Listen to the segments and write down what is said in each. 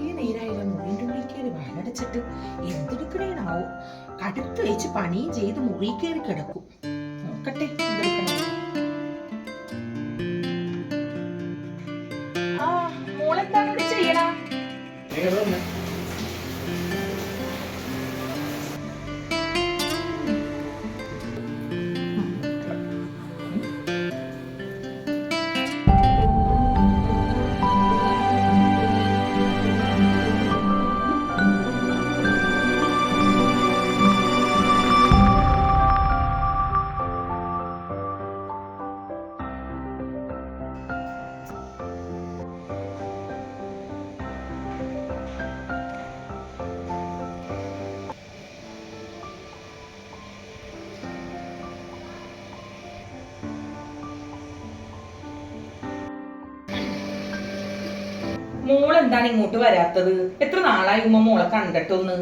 കുറേ നേരമായില്ല മുറിന്റെ ഉള്ളിൽ കയറി വാലടച്ചിട്ട്. എന്തെടുക്കണേനാവും കടുത്ത് വെച്ച് പണിയും ചെയ്ത് മുറി കയറി കിടക്കും. നോക്കട്ടെ എന്തെടുക്കണം? മോൾ എന്താണ് ഇങ്ങോട്ട് വരാത്തത്? എത്ര നാളായി ഉമ്മ മോളെ കണ്ടിട്ടൊന്ന്?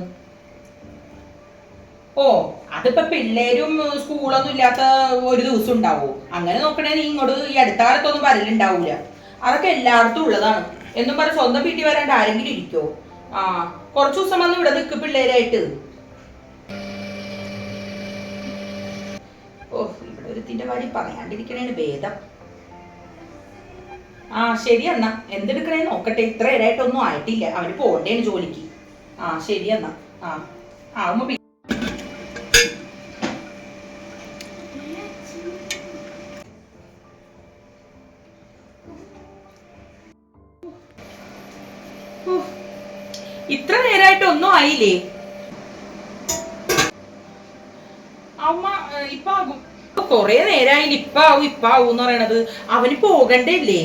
ഓ അതിപ്പോ പിള്ളേരും സ്കൂളൊന്നും ഇല്ലാത്ത ഒരു ദിവസം ഉണ്ടാവും? അങ്ങനെ നോക്കണേ നീ ഇങ്ങോട്ട് ഈ അടുത്ത കാലത്തൊന്നും വരലുണ്ടാവൂല. അതൊക്കെ എല്ലായിടത്തും ഉള്ളതാണ്. എന്നും പറഞ്ഞ് സ്വന്തം വീട്ടിൽ വരാണ്ട് ആരെങ്കിലും ഇരിക്കോ? ആ കുറച്ചു ദിവസം വന്ന് ഇവിടെ നിൽക്ക് പിള്ളേരായിട്ട്. ഓ ഇവിടെ ഒരുത്തിന്റെ കാര്യം പറയാണ്ടിരിക്കണേണ് ഭേദം. ആ ശരി എന്നാ എന്തെടുക്കണേ നോക്കട്ടെ. ഇത്ര നേരമായിട്ടൊന്നും ആയിട്ടില്ല. അവന് പോണ്ടേന് ജോലിക്ക്. ആ ശരി എന്നാ ആ ആവുമ്പോ ഇത്ര നേരമായിട്ട് ഒന്നും ആയില്ലേ? അമ്മ ഇപ്പാകും. കൊറേ നേരായില്ല. ഇപ്പൊ ആവും ഇപ്പൊ ആവും എന്ന് പറയണത്. അവന് പോകണ്ടേ ഇല്ലേ?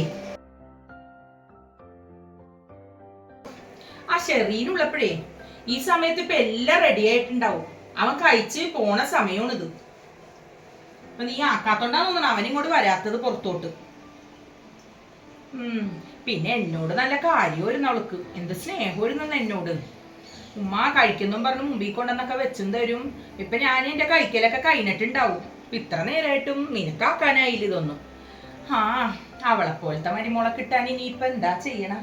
ആ ഈ സമയത്ത് ഇപ്പൊ എല്ലാം റെഡി ആയിട്ടുണ്ടാവും. അവൻ കഴിച്ച് പോണ സമയമാണിത്. അപ്പൊ നീ ആക്കാത്തോണ്ടാന്ന് തോന്നണം അവൻ ഇങ്ങോട്ട് വരാത്തത് പുറത്തോട്ട്. ഉം പിന്നെ എന്നോട് നല്ല കാര്യമായിരുന്നു അവൾക്ക്. എന്ത് സ്നേഹമായിരുന്നു എന്നോട്. ഉമ്മ കഴിക്കുന്നും പറഞ്ഞു മുമ്പിൽ കൊണ്ടെന്നൊക്കെ വെച്ചും തരും. ഇപ്പൊ ഞാൻ എന്റെ കഴിക്കലൊക്കെ കഴിഞ്ഞിട്ടുണ്ടാവും. ഇത്ര നേരമായിട്ടും നിനക്കാക്കാനായില്ല ഇതൊന്നും. ആ അവളെ പോലത്തെ മരുമോളെ കിട്ടാൻ ഇനിയിപ്പൊ എന്താ ചെയ്യണ?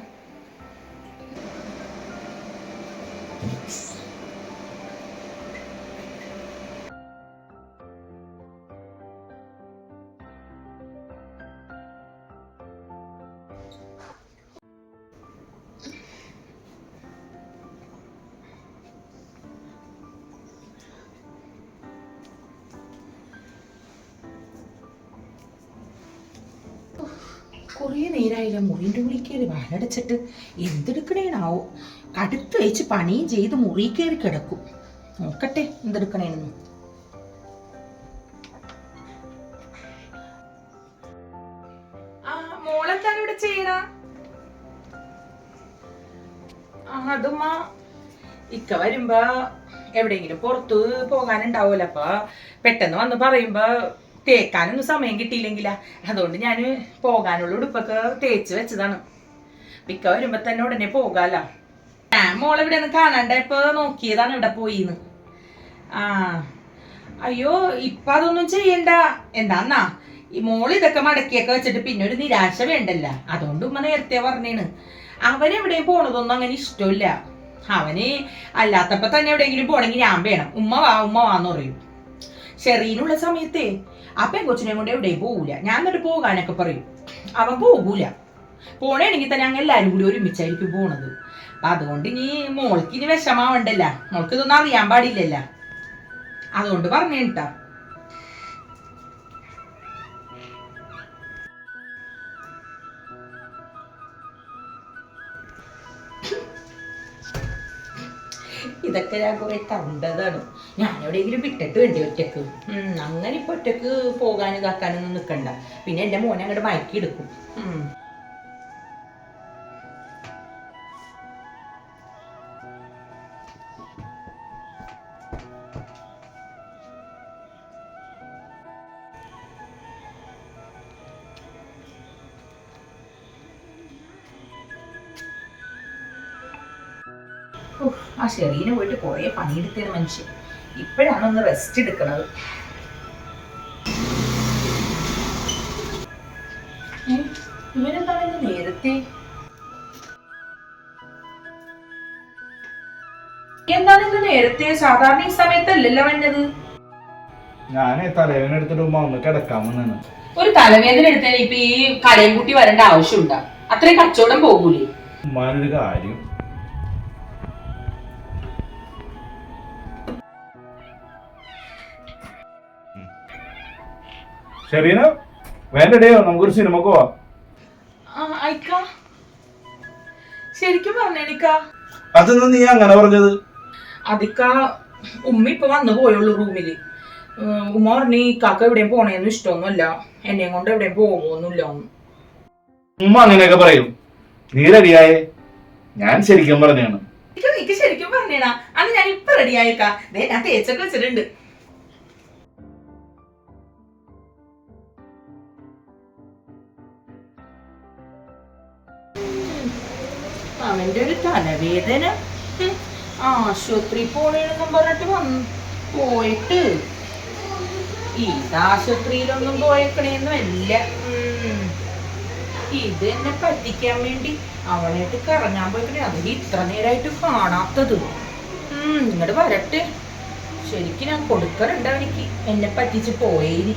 കുറേ നേരമായില്ല മുറിന്റെ ഉള്ളിൽ കയറി വാലടച്ചിട്ട് എന്തെടുക്കണേനാവും കടുത്ത് വെച്ച് പണിയും ചെയ്ത് മുറി കയറി കിടക്കും. നോക്കട്ടെ എന്തെടുക്കണേന്ന്. ആ മോളെന്താണ് ഇവിടെ ചെയ്യണ ഇക്ക വരുമ്പോ എവിടെയെങ്കിലും പുറത്ത് പോകാനുണ്ടാവൂലപ്പ പെട്ടെന്ന് വന്ന് പറയുമ്പോ തേക്കാനൊന്നും സമയം കിട്ടിയില്ലെങ്കില. അതുകൊണ്ട് ഞാൻ പോകാനുള്ള ഉടുപ്പൊക്കെ തേച്ച് വെച്ചതാണ്. മിക്ക വരുമ്പോ തന്നെ ഉടനെ പോകാലോ. ഞാൻ മോളെ ഇവിടെ നിന്ന് കാണാണ്ട. ഇപ്പൊ നോക്കിയതാണ് ഇവിടെ പോയിന്ന്. ആ അയ്യോ ഇപ്പൊ അതൊന്നും ചെയ്യണ്ട. എന്താന്നാ? ഈ മോൾ ഇതൊക്കെ മടക്കിയൊക്കെ വെച്ചിട്ട് പിന്നെ ഒരു നിരാശ വേണ്ടല്ല. അതുകൊണ്ട് ഉമ്മ നേരത്തെ പറഞ്ഞേണ്. അവൻ എവിടെയും പോണതൊന്നും അങ്ങനെ ഇഷ്ടമില്ല. അവന് അല്ലാത്തപ്പോ തന്നെ എവിടെയെങ്കിലും പോണെങ്കിൽ ഞാൻ വേണം. ഉമ്മ വാ ഉമ്മ വാന്ന് പറയും. ഷെറീനുള്ള സമയത്തെ ആ കൊച്ചിനെയും കൊണ്ട് എവിടെയും പോകൂല ഞാൻ എന്നിട്ട് പോകാനൊക്കെ പറയും. അവൻ പോകൂല. പോണേണെങ്കിൽ തന്നെ ഞങ്ങൾ എല്ലാരും കൂടി ഒരുമിച്ചായിരിക്കും പോണത്. അപ്പൊ അതുകൊണ്ട് ഇനി മോൾക്ക് ഇനി വിഷമാവണ്ടല്ല. മോൾക്ക് ഇതൊന്നും അറിയാൻ പാടില്ലല്ല. അതുകൊണ്ട് പറഞ്ഞേട്ടാ ഇതൊക്കെ ഞാൻ കുറെ കണ്ടതാണ്. ഞാൻ എവിടെയെങ്കിലും വിട്ടിട്ട് വേണ്ടി ഒറ്റയ്ക്ക് അങ്ങനെ ഇപ്പൊ ഒറ്റയ്ക്ക് പോകാനും ഇതാക്കാനൊന്നും നിൽക്കണ്ട പിന്നെ എന്റെ മോനെ അങ്ങോട്ട് മയക്കി എടുക്കും ആ ചെറിയനെ പോയിട്ട് കുറേ പണിയെടുത്തേന് മനുഷ്യൻ. ഇപ്പോഴാണ് ഒന്ന് റെസ്റ്റ് എടുക്കുന്നത് നേരത്തെ? എന്താണ് നേരത്തെ? സാധാരണ ഈ സമയത്തല്ലല്ലോ കിടക്കാൻ വന്നാണ് ഒരു തലവേദന എടുത്താൽ ഇപ്പൊ ഈ കടയും കൂട്ടി വരേണ്ട ആവശ്യമുണ്ടാ? അത്രയും കച്ചവടം പോകൂലേ? ഉമ്മാനൊരു കാര്യം ശരീന വേണ്ടടയോ നമുക്കൊരു സിനിമക്ക് പോവാം. ശരിക്കും പറഞ്ഞേനിക്ക അതെന്താ നീ അങ്ങനെ പറഞ്ഞത്? അതിക്ക ഉമ്മ ഇപ്പൊ വന്നു പോയുള്ളൂ റൂമിൽ. ഉമ്മ പറഞ്ഞു ഈ കാക്ക എവിടെയും പോണേന്നും ഇഷ്ടമൊന്നുമല്ല. എന്നെയും കൊണ്ട് എവിടെയും പോകുമൊന്നുമില്ല ഉമ്മ അങ്ങനെയൊക്കെ പറയും. നീ റെഡിയായേ ഞാൻ ശരിക്കും പറഞ്ഞാണ് എനിക്ക് ശരിക്കും പറഞ്ഞേടാ. അന്ന് ഞാൻ ഇപ്പൊ റെഡിയായേക്കാ ഞാൻ തേച്ചൊക്കെ വെച്ചിട്ടുണ്ട്. അവന്റെ ഒരു തലവേദന. ആശുപത്രി പോണേന്നും പറഞ്ഞിട്ട് വന്ന്. പോയിട്ട് ഇത് ആശുപത്രിയിലൊന്നും പോയേക്കണേന്നും അല്ല. ഇത് എന്നെ പറ്റിക്കാൻ വേണ്ടി അവളായിട്ട് കറങ്ങാൻ പോയിക്കണേ. അതിൽ ഇത്ര നേരമായിട്ട് കാണാത്തത്. ഉം, ഇങ്ങോട്ട് വരട്ടെ. ശരിക്കും ഞാൻ കൊടുക്കലുണ്ട് അവനിക്ക്. എന്നെ പറ്റിച്ച് പോയേന്.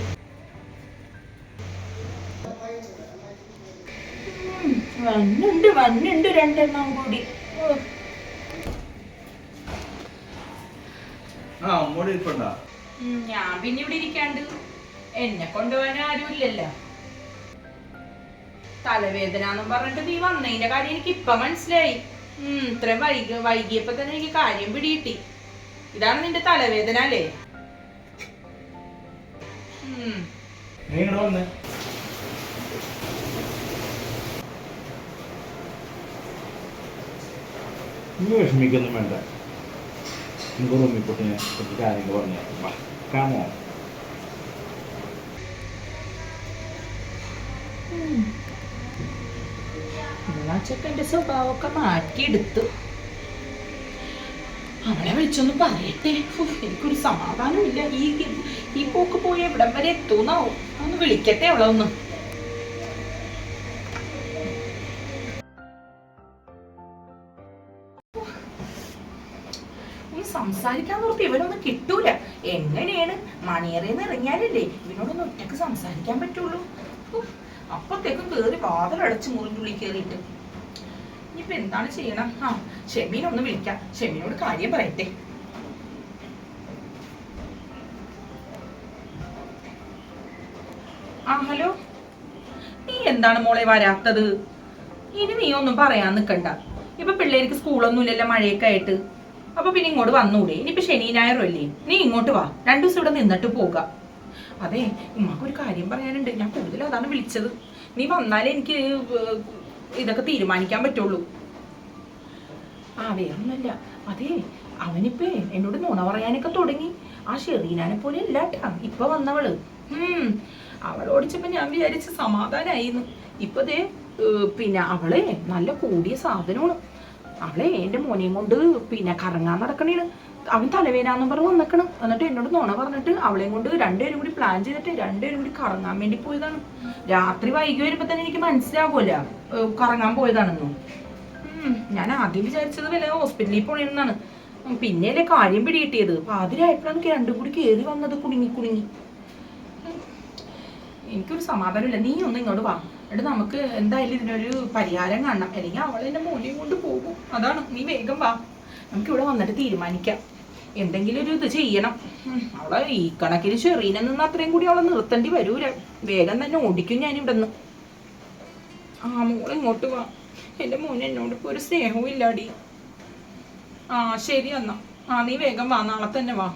വന്നുണ്ട് വന്നുണ്ട് രണ്ടെണ്ണം കൂടി. ഞാൻ പിന്നെ ഇവിടെ ഇരിക്കാണ്ട്. എന്നെ കൊണ്ടുപോകാൻ ആരുമില്ലല്ലോ തലവേദന എന്നും പറഞ്ഞിട്ട് നീ വന്നതിന്റെ കാര്യം എനിക്ക് ഇപ്പൊ മനസ്സിലായി. ഉം ഇത്ര വൈകി വൈകിയപ്പോ തന്നെ എനിക്ക് കാര്യം പിടികിട്ടി. ഇതാണ് നിന്റെ തലവേദന അല്ലേ? നീ ഇങ്ങോട്ട് വന്നേ. നീ വിഷമിക്കൊന്നും വേണ്ട. നമുക്ക് റൂമിൽ കുറച്ച് കാര്യങ്ങൾ പറഞ്ഞു കാമോ ചെക്കന്റെ സ്വഭാവമൊക്കെ മാറ്റിയെടുത്തു. അവളെ വിളിച്ചൊന്ന് പറയട്ടെ. എനിക്കൊരു സമാധാനമില്ല. ഈ ഈ പോക്ക് പോയി എവിടം വരെ എത്തൂന്നാവും ഒന്ന് വിളിക്കട്ടെ അവളെ ഒന്ന്. സംസാരിക്കാൻ നോക്കി ഇവനൊന്നും കിട്ടൂല. എങ്ങനെയാണ്? മണിയറേന്ന് ഇറങ്ങിയാലല്ലേ ഇവനോടൊന്ന് ഒറ്റയ്ക്ക് സംസാരിക്കാൻ പറ്റുള്ളൂ? അപ്പത്തേക്കും കേറി വാതിലടച്ച് മുറിഞ്ഞുള്ളിൽ കേറിയിട്ട്. ഇനിയിപ്പോ എന്താണ് ചെയ്യണം? ആ ഷെമീനെ ഒന്ന് വിളിക്കാം. ഷെമീനോട് കാര്യം പറയട്ടെ. ആ ഹലോ? നീ എന്താണ് മോളെ വരാത്തത്? ഇനി നീ ഒന്നും പറയാൻ നിൽക്കണ്ട ഇപ്പൊ പിള്ളേർക്ക് സ്കൂളൊന്നും ഇല്ലല്ലോ മഴയൊക്കെ ആയിട്ട്. അപ്പൊ പിന്നെ ഇങ്ങോട്ട് വന്നൂടെ? ഇനിയിപ്പോ ശനി ഞായറും അല്ലേ? നീ ഇങ്ങോട്ട് വാ. രണ്ടു ദിവസം ഇവിടെ നിന്നിട്ട് പോകാം അതെ ഉമ്മക്കൊരു കാര്യം പറയാനുണ്ട്. ഞാൻ കൂടുതൽ അതാണ് വിളിച്ചത്. നീ വന്നാലേ എനിക്ക് ഇതൊക്കെ തീരുമാനിക്കാൻ പറ്റുള്ളൂ. ആ വേറൊന്നുമല്ല. അതെ അവനിപ്പേ എന്നോട് നുണ പറയാനൊക്കെ തുടങ്ങി. ആ ഷെറീനാനെ പോലെ അല്ല ട്ടാ ഇപ്പൊ വന്നവൾ. ഉം. അവളോടിച്ചപ്പോ ഞാൻ വിചാരിച്ച സമാധാനായിന്ന്. ഇപ്പൊ ദേ പിന്നെ അവളെ നല്ല കൂടിയ സാധനമാണ്. അവളെ എന്റെ മോനെയും കൊണ്ട് പിന്നെ കറങ്ങാൻ നടക്കണേണ്. അവൻ തലവേനാന്നും പറഞ്ഞ് വന്നേക്കണം. എന്നിട്ട് എന്നോട് നുണ പറഞ്ഞിട്ട് അവളെയും കൊണ്ട് രണ്ടുപേരും കൂടി പ്ലാൻ ചെയ്തിട്ട് രണ്ടുപേരും കൂടി കറങ്ങാൻ വേണ്ടി പോയതാണ്. രാത്രി വൈകി വരുമ്പോ തന്നെ എനിക്ക് മനസ്സിലാവൂല കറങ്ങാൻ പോയതാണെന്നും. ഞാൻ ആദ്യം വിചാരിച്ചത് വല്ല ഹോസ്പിറ്റലിൽ പോണെന്നാണ്. പിന്നെയല്ലേ കാര്യം പിടികിട്ടിയത്. അപ്പൊ എനിക്ക് രണ്ടും കൂടി കയറി വന്നത് കുടുങ്ങി കുടുങ്ങി. എനിക്കൊരു സമാധാനമില്ല. നീ ഒന്ന് ഇങ്ങോട്ട് വാ. എന്നിട്ട് നമുക്ക് എന്തായാലും ഇതിനൊരു പരിഹാരം കാണണം. അല്ലെങ്കിൽ അവൾ എന്റെ മൂല്യം കൊണ്ട് പോകും. അതാണ്. നീ വേഗം വാ. നമുക്ക് ഇവിടെ വന്നിട്ട് തീരുമാനിക്കാം. എന്തെങ്കിലും ഒരു ഇത് ചെയ്യണം. അവളെ ഈ കണക്കിന് ചെറീനെ നിന്ന് അത്രയും കൂടി അവളെ നിർത്തേണ്ടി വരൂല. വേഗം തന്നെ ഓടിക്കും ഞാൻ ഇവിടെ നിന്ന് ആ മോളെ ഇങ്ങോട്ട് വാ. എന്റെ മോൻ എന്നോട് ഇപ്പോൾ ഒരു സ്നേഹവും ഇല്ലാടി. ആ ശരി എന്നാ. ആ നീ വേഗം വാ. നാളെ തന്നെ വാ.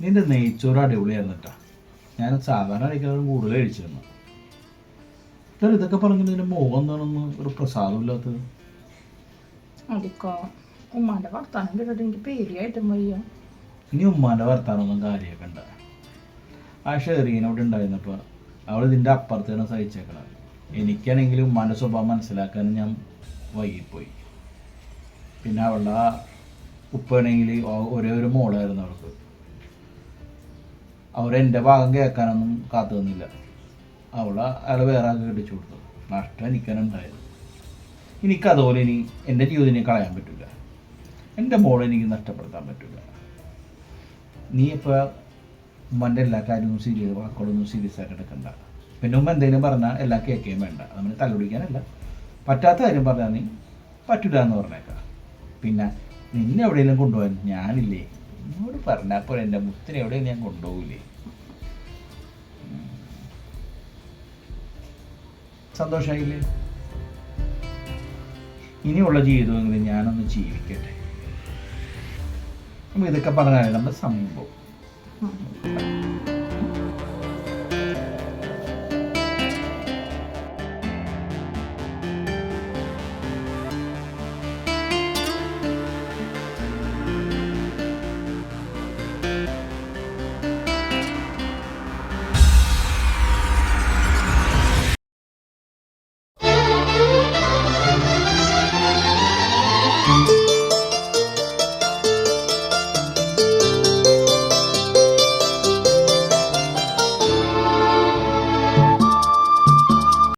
നിന്റെ നെയ്ച്ചോറ് അടിപൊളിയായിരുന്നു കേട്ടാ ഞാൻ സാധാരണ കഴിക്കാറും കൂടുതൽ കഴിച്ചിരുന്നു. ഇത്ര ഇതൊക്കെ പറഞ്ഞിട്ട് നിന്റെ മുഖം എന്താണെന്ന് ഒരു പ്രസാദമില്ലാത്തത് അതിക്കോ ഉമ്മാന്റെ വർത്താനം കേട്ടിട്ട് എനിക്ക് പേടിയായിട്ടും വയ്യ. ഇനി ഉമ്മാന്റെ വർത്താനൊന്നും കാര്യമൊക്കെ ഉണ്ട് ആ ഷെറീൻ അവിടെ ഉണ്ടായിരുന്നപ്പോൾ അവൾ ഇതിന്റെ അപ്പുറത്തേനെ സഹിച്ചേക്കണം. എനിക്കാണെങ്കിൽ ഉമ്മാന്റെ സ്വഭാവം മനസ്സിലാക്കാൻ ഞാൻ വൈകിപ്പോയി. പിന്നെ അവളുടെ ഉപ്പാണെങ്കിൽ ഒരേ ഒരു മോളായിരുന്നു അവൾക്ക്. അവരെന്റെ ഭാഗം കേൾക്കാനൊന്നും കാത്തു നിന്നില്ല. അവളെ അയാൾ വേറെ ആൾക്ക് കെട്ടിച്ചു കൊടുത്തു. നഷ്ടം എനിക്കാനുണ്ടായത്. എനിക്കതുപോലെ ഇനി എന്റെ ജീവിതം ഇനി കളയാൻ പറ്റില്ല എന്റെ മോളെ എനിക്ക് നഷ്ടപ്പെടുത്താൻ പറ്റില്ല നീ ഇപ്പോൾ ഉമ്മന്റെ എല്ലാ കാര്യവും സീരിയസ് വാക്കുകളൊന്നും സീരിയസ് ആയിട്ട് എടുക്കണ്ട. പിന്നെ ഉമ്മ എന്തെങ്കിലും പറഞ്ഞാൽ എല്ലാം കേൾക്കുകയും വേണ്ട. നമ്മൾ തല്ലുപിടിക്കാനല്ല. പറ്റാത്ത കാര്യം പറഞ്ഞാൽ നീ പറ്റില്ല എന്ന് പറഞ്ഞേക്കാം. പിന്നെ നിന്നെ എവിടെയെങ്കിലും കൊണ്ടുപോകാൻ ഞാനില്ലേ? എന്നോട് പറഞ്ഞാൽ പോലെ എന്റെ മുത്തിനെ എവിടെ ഞാൻ കൊണ്ടുപോകില്ലേ സന്തോഷമായില്ലേ ഇനിയുള്ള ജീവിതമെങ്കിലും ഞാനൊന്ന് ജീവിക്കട്ടെ. ഇതൊക്കെ പറഞ്ഞാൽ നമ്മുടെ സമയം